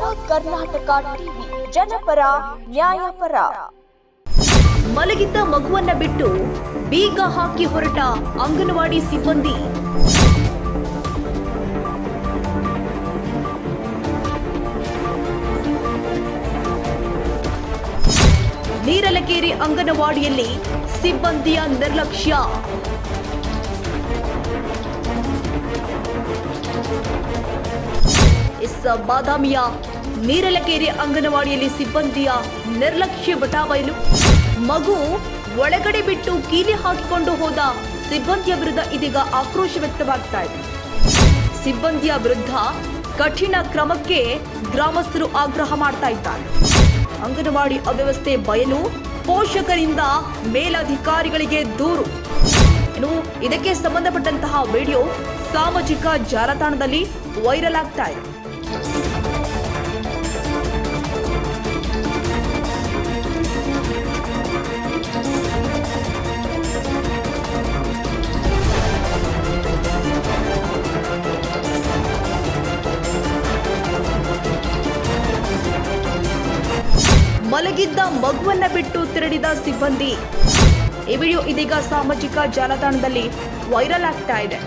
Karnataka TV, ಜನಪರ, ನ್ಯಾಯಪರ. ಮಲಗಿದ್ದ ಮಗುವನ್ನ ಬಿಟ್ಟು ಬೀಗ ಹಾಕಿ ಹೊರಟ ಅಂಗನವಾಡಿ ಸಿಬ್ಬಂದಿ. ನೀರಲಕೇರಿ ಅಂಗನವಾಡಿಯಲ್ಲಿ ಸಿಬ್ಬಂದಿಯ ನಿರ್ಲಕ್ಷ್ಯ. ಎಸ್, ಬಾದಾಮಿಯ ನೀರಲಕೇರಿ ಅಂಗನವಾಡಿಯಲ್ಲಿ ಸಿಬ್ಬಂದಿಯ ನಿರ್ಲಕ್ಷ್ಯ ಬಟಾವಯಲು ಮಗು ಒಳಗಡೆ ಬಿಟ್ಟು ಕೀಲಿ ಹಾಕಿಕೊಂಡು ಹೋದ ಸಿಬ್ಬಂದಿಯ ವಿರುದ್ಧ ಇದೀಗ ಆಕ್ರೋಶ ವ್ಯಕ್ತವಾಗ್ತಾ ಇದೆ. ಸಿಬ್ಬಂದಿಯ ವಿರುದ್ಧ ಕಠಿಣ ಕ್ರಮಕ್ಕೆ ಗ್ರಾಮಸ್ಥರು ಆಗ್ರಹ ಮಾಡ್ತಾ ಇದ್ದಾರೆ. ಅಂಗನವಾಡಿ ಅವ್ಯವಸ್ಥೆ ಬಯಲು ಪೋಷಕರಿಂದ ಮೇಲಧಿಕಾರಿಗಳಿಗೆ ದೂರು. ಇನ್ನು ಇದಕ್ಕೆ ಸಂಬಂಧಪಟ್ಟಂತಹ ವಿಡಿಯೋ ಸಾಮಾಜಿಕ ಜಾಲತಾಣದಲ್ಲಿ ವೈರಲ್ ಆಗ್ತಾ ಇದೆ. ಮಲಗಿದ್ದ ಮಗುವನ್ನ ಬಿಟ್ಟು ತೆರಳಿದ ಸಿಬ್ಬಂದಿ. ಈ ವಿಡಿಯೋ ಇದೀಗ ಸಾಮಾಜಿಕ ಜಾಲತಾಣದಲ್ಲಿ ವೈರಲ್ ಆಗ್ತಾ ಇದೆ.